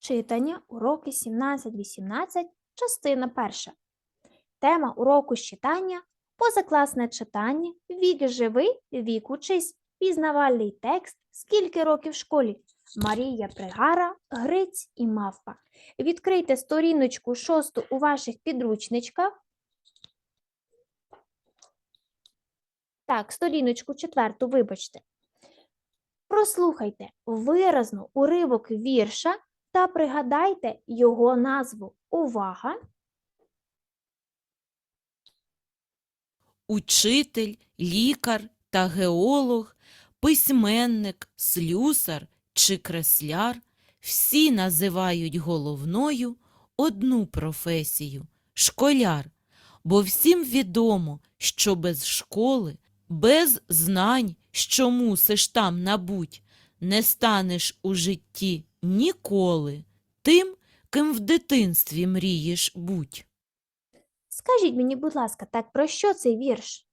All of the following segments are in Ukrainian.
Читання, уроки 17-18, частина перша. Тема уроку з читання позакласне читання, вік живий, вік учись, пізнавальний текст, скільки років в школі. Марія Пригара, Гриць і Мавпа. Відкрийте сторіночку шосту у ваших підручничках. Так, сторіночку четверту, вибачте. Прослухайте виразно уривок вірша та пригадайте його назву. Увага! учитель, лікар та геолог, письменник, слюсар чи кресляр всі називають головною одну професію школяр, бо всім відомо, що без школи, без знань, що мусиш там набуть, не станеш у житті ніколи тим, ким в дитинстві мрієш будь. Скажіть мені, будь ласка, так про що цей вірш?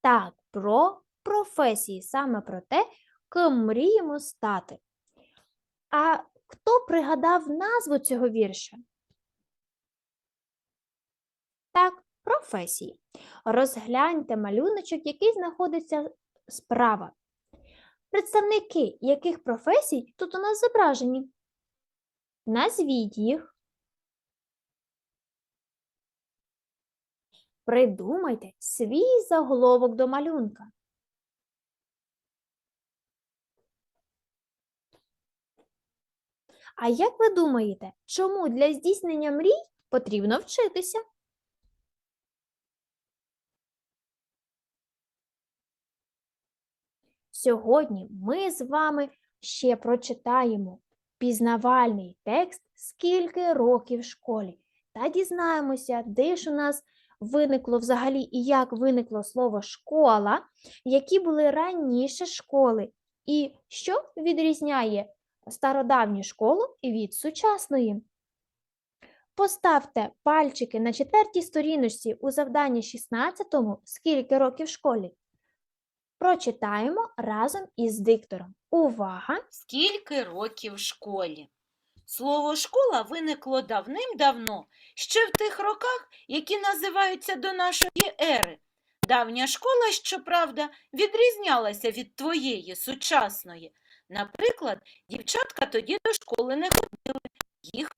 Так, про професії, саме про те, ким мріємо стати. А хто пригадав назву цього вірша? Так, професії. Розгляньте малюночок, який знаходиться справа. Представники яких професій тут у нас зображені? Назвіть їх. Придумайте свій заголовок до малюнка. А як ви думаєте, чому для здійснення мрій потрібно вчитися? Сьогодні ми з вами ще прочитаємо пізнавальний текст Скільки років в школі та дізнаємося, де ж у нас виникло взагалі і як виникло слово школа, які були раніше школи, і що відрізняє стародавню школу від сучасної. Поставте пальчики на четвертій сторіночці у завданні 16 скільки років в школі. Прочитаємо разом із диктором. Увага! Скільки років в школі? Слово школа виникло давним-давно, ще в тих роках, які називаються до нашої ери. Давня школа, щоправда, відрізнялася від твоєї сучасної. Наприклад, дівчатка тоді до школи не ходили, їх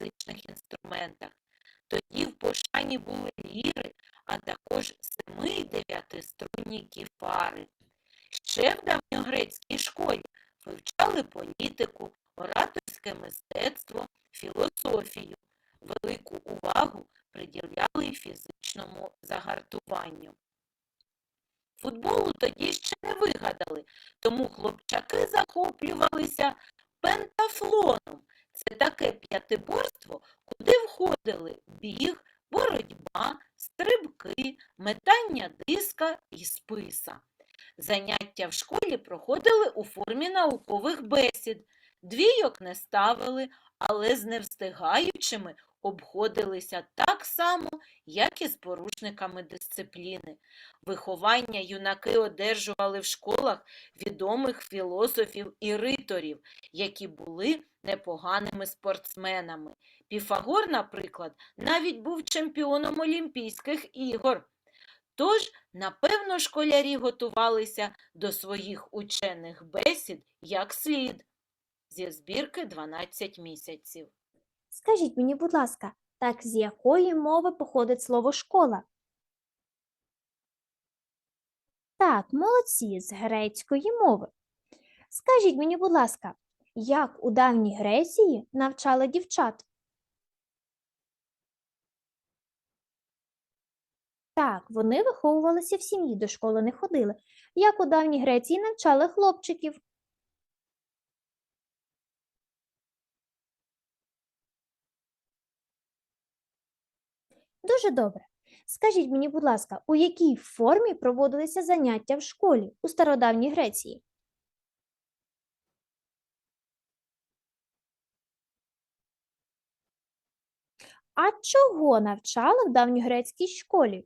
музичних інструментах. Тоді в пошані були ліри, а також семи і дев'ятиструнні кефари. Ще в давньогрецькій школі вивчали політику, ораторське мистецтво, філософію. Велику увагу приділяли й фізичному загартуванню. Футболу тоді ще не вигадали, тому хлопчаки захоплювалися пентафлоном. Це таке п'ятиборство, куди входили біг, боротьба, стрибки, метання диска і списа. Заняття в школі проходили у формі наукових бесід. Двійок не ставили, але з невстигаючими обходилися так само, як і з порушниками дисципліни. Виховання юнаки одержували в школах відомих філософів і риторів, які були непоганими спортсменами. Піфагор, наприклад, навіть був чемпіоном Олімпійських ігор. Тож, напевно, школярі готувалися до своїх учених бесід як слід. Зі збірки 12 місяців. Скажіть мені, будь ласка, так з якої мови походить слово школа? Так, молодці, з грецької мови. Скажіть мені, будь ласка, як у давній Греції навчали дівчат? Так, вони виховувалися в сім'ї, до школи не ходили, як у давній Греції навчали хлопчиків. Дуже добре. Скажіть мені, будь ласка, у якій формі проводилися заняття в школі у стародавній Греції? А чого навчали в давньогрецькій школі?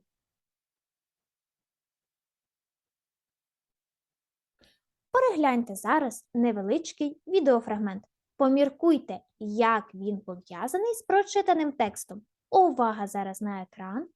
Перегляньте зараз невеличкий відеофрагмент. Поміркуйте, як він пов'язаний з прочитаним текстом. Увага зараз на екран.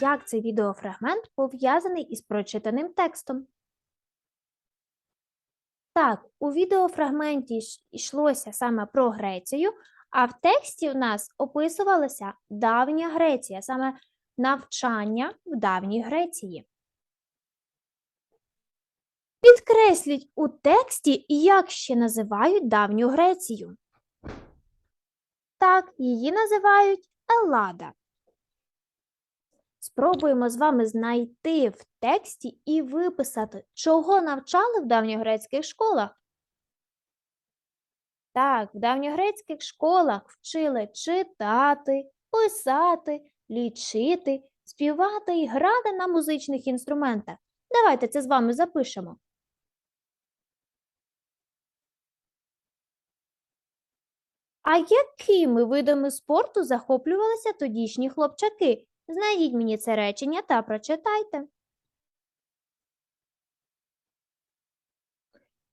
Як цей відеофрагмент пов'язаний із прочитаним текстом? Так, у відеофрагменті йшлося саме про Грецію, а в тексті в нас описувалася давня Греція, саме навчання в давній Греції. Підкресліть у тексті, як ще називають давню Грецію. Так, її називають Еллада. Спробуємо з вами знайти в тексті і виписати, чого навчали в давньогрецьких школах. Так, в давньогрецьких школах вчили читати, писати, лічити, співати і грати на музичних інструментах. Давайте це з вами запишемо. А якими видами спорту захоплювалися тодішні хлопчаки? Знайдіть мені це речення та прочитайте.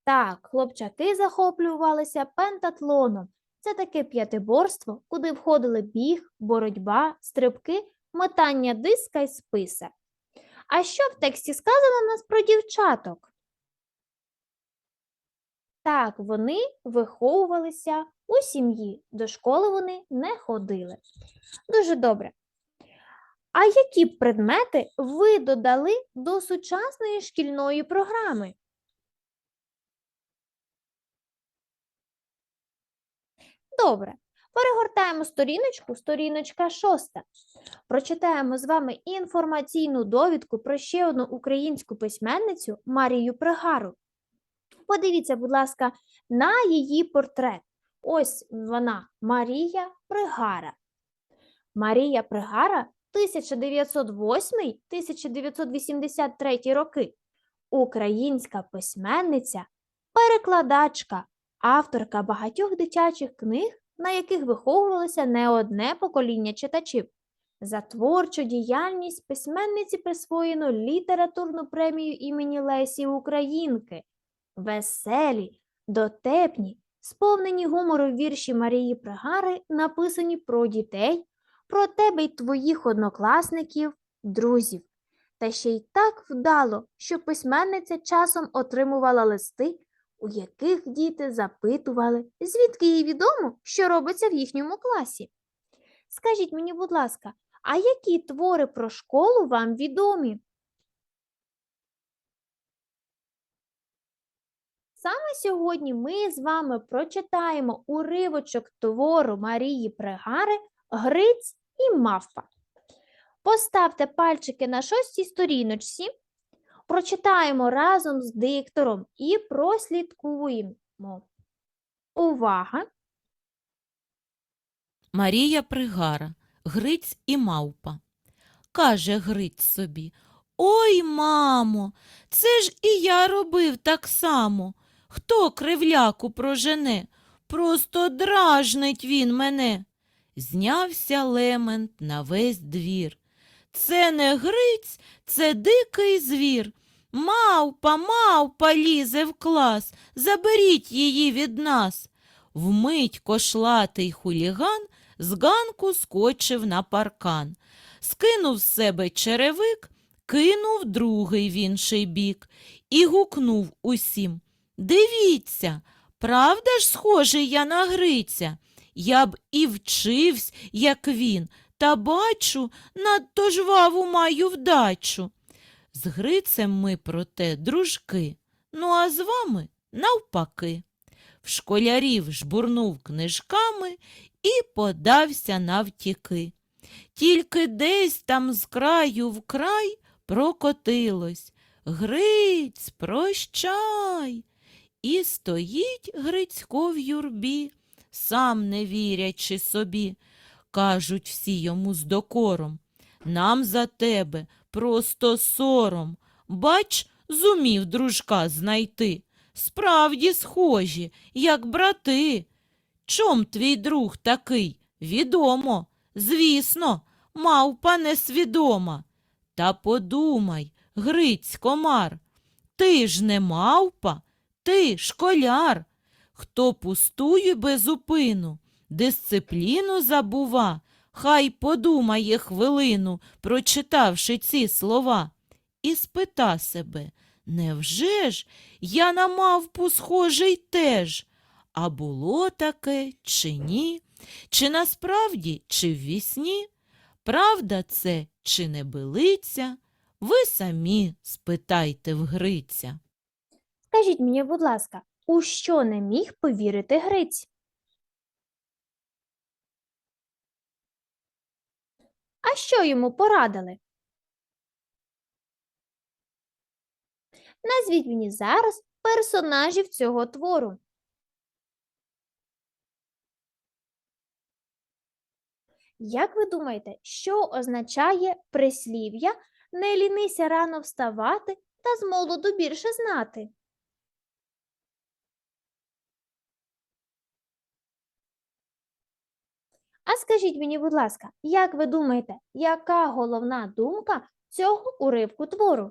Так, хлопчаки захоплювалися пентатлоном. Це таке п'ятиборство, куди входили біг, боротьба, стрибки, мотання диска й списа. А що в тексті сказано нас про дівчаток? Так, вони виховувалися у сім'ї, до школи вони не ходили. Дуже добре. А які предмети ви додали до сучасної шкільної програми? Добре. Перегортаємо сторіночку, сторіночка шоста. Прочитаємо з вами інформаційну довідку про ще одну українську письменницю Марію Пригару. Подивіться, будь ласка, на її портрет. Ось вона, Марія Пригара. Марія Пригара 1908-1983 роки. Українська письменниця, перекладачка, авторка багатьох дитячих книг, на яких виховувалося не одне покоління читачів. За творчу діяльність письменниці присвоєно літературну премію імені Лесі Українки. Веселі, дотепні, сповнені гумору вірші Марії Пригари написані про дітей, про тебе й твоїх однокласників, друзів. Та ще й так вдало, що письменниця часом отримувала листи, у яких діти запитували, звідки їй відомо, що робиться в їхньому класі. Скажіть мені, будь ласка, а які твори про школу вам відомі? Саме сьогодні ми з вами прочитаємо уривочок твору Марії Пригари Гриць і мавпа. Поставте пальчики на шостій сторіночці, прочитаємо разом з диктором і прослідкуємо. Увага! Марія Пригара, Гриць і мавпа. Каже Гриць собі Ой, мамо, це ж і я робив так само. Хто кривляку прожене? Просто дражнить він мене. Знявся лемент на весь двір. Це не Гриць, це дикий звір. Мавпа, мавпа лізе в клас, заберіть її від нас. Вмить кошлатий хуліган з ганку скочив на паркан, скинув з себе черевик, кинув другий в інший бік і гукнув усім Дивіться, правда ж схожий я на Гриця? Я б і вчивсь, як він, та бачу, надто жваву маю вдачу. З Грицем ми, проте, дружки, ну а з вами навпаки. В школярів жбурнув книжками і подався навтіки. Тільки десь там з краю в край прокотилось. Гриць, прощай. І стоїть Грицько в юрбі, сам не вірячи собі. Кажуть всі йому з докором. Нам за тебе просто сором. Бач, зумів дружка знайти. Справді схожі, як брати. Чом твій друг такий? Відомо. Звісно, мавпа несвідома. Та подумай, Гриць комар, ти ж не мавпа, ти школяр. Хто пустує безупину, дисципліну забува, хай подумає хвилину, прочитавши ці слова, і спита себе, невже ж я на мавпу схожий теж? А було таке чи ні? Чи насправді, чи в вісні? Правда це чи не билиця? Ви самі спитайте в Гриця. Скажіть мені, будь ласка, у що не міг повірити Гриць? А що йому порадили? Назвіть мені зараз персонажів цього твору. Як ви думаєте, що означає прислів'я не лінися рано вставати та з молоду більше знати? А скажіть мені, будь ласка, як ви думаєте, яка головна думка цього уривку твору?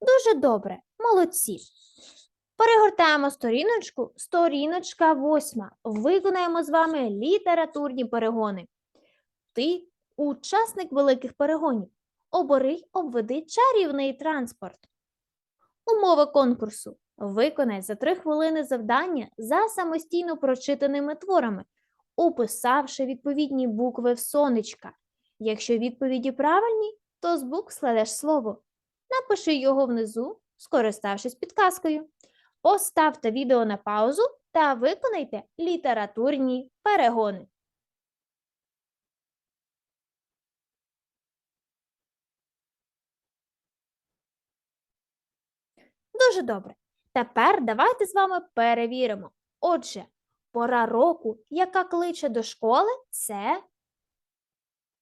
Дуже добре, молодці. Перегортаємо сторіночку, сторіночка восьма. Виконаємо з вами літературні перегони. Ти учасник великих перегонів. Обери й обведи чарівний транспорт. Умови конкурсу. Виконай за три хвилини завдання за самостійно прочитаними творами, уписавши відповідні букви в сонечка. Якщо відповіді правильні, то з букв складеш слово. Напиши його внизу, скориставшись підказкою. Поставте відео на паузу та виконайте літературні перегони. Дуже добре. Тепер давайте з вами перевіримо. Отже, пора року, яка кличе до школи, це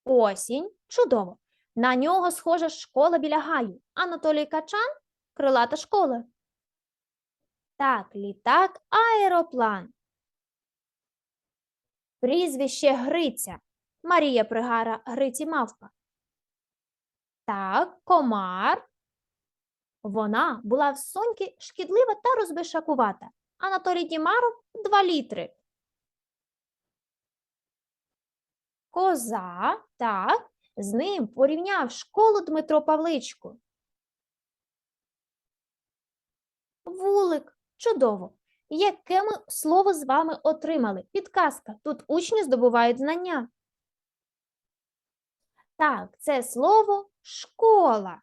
осінь. Чудово. На нього схожа школа біля гаю. Анатолій Качан крилата школа. Так, літак, аероплан. Прізвище Гриця. Марія Пригара Гриці Мавпа. Так, комар. Вона була в соньки шкідлива та розбишакувата. Анатолій Дімаров 2 літри. Коза, так, з ним порівняв школу Дмитро Павличко. Вулик, чудово. Яке ми слово з вами отримали? Підказка. Тут учні здобувають знання. Так, це слово школа.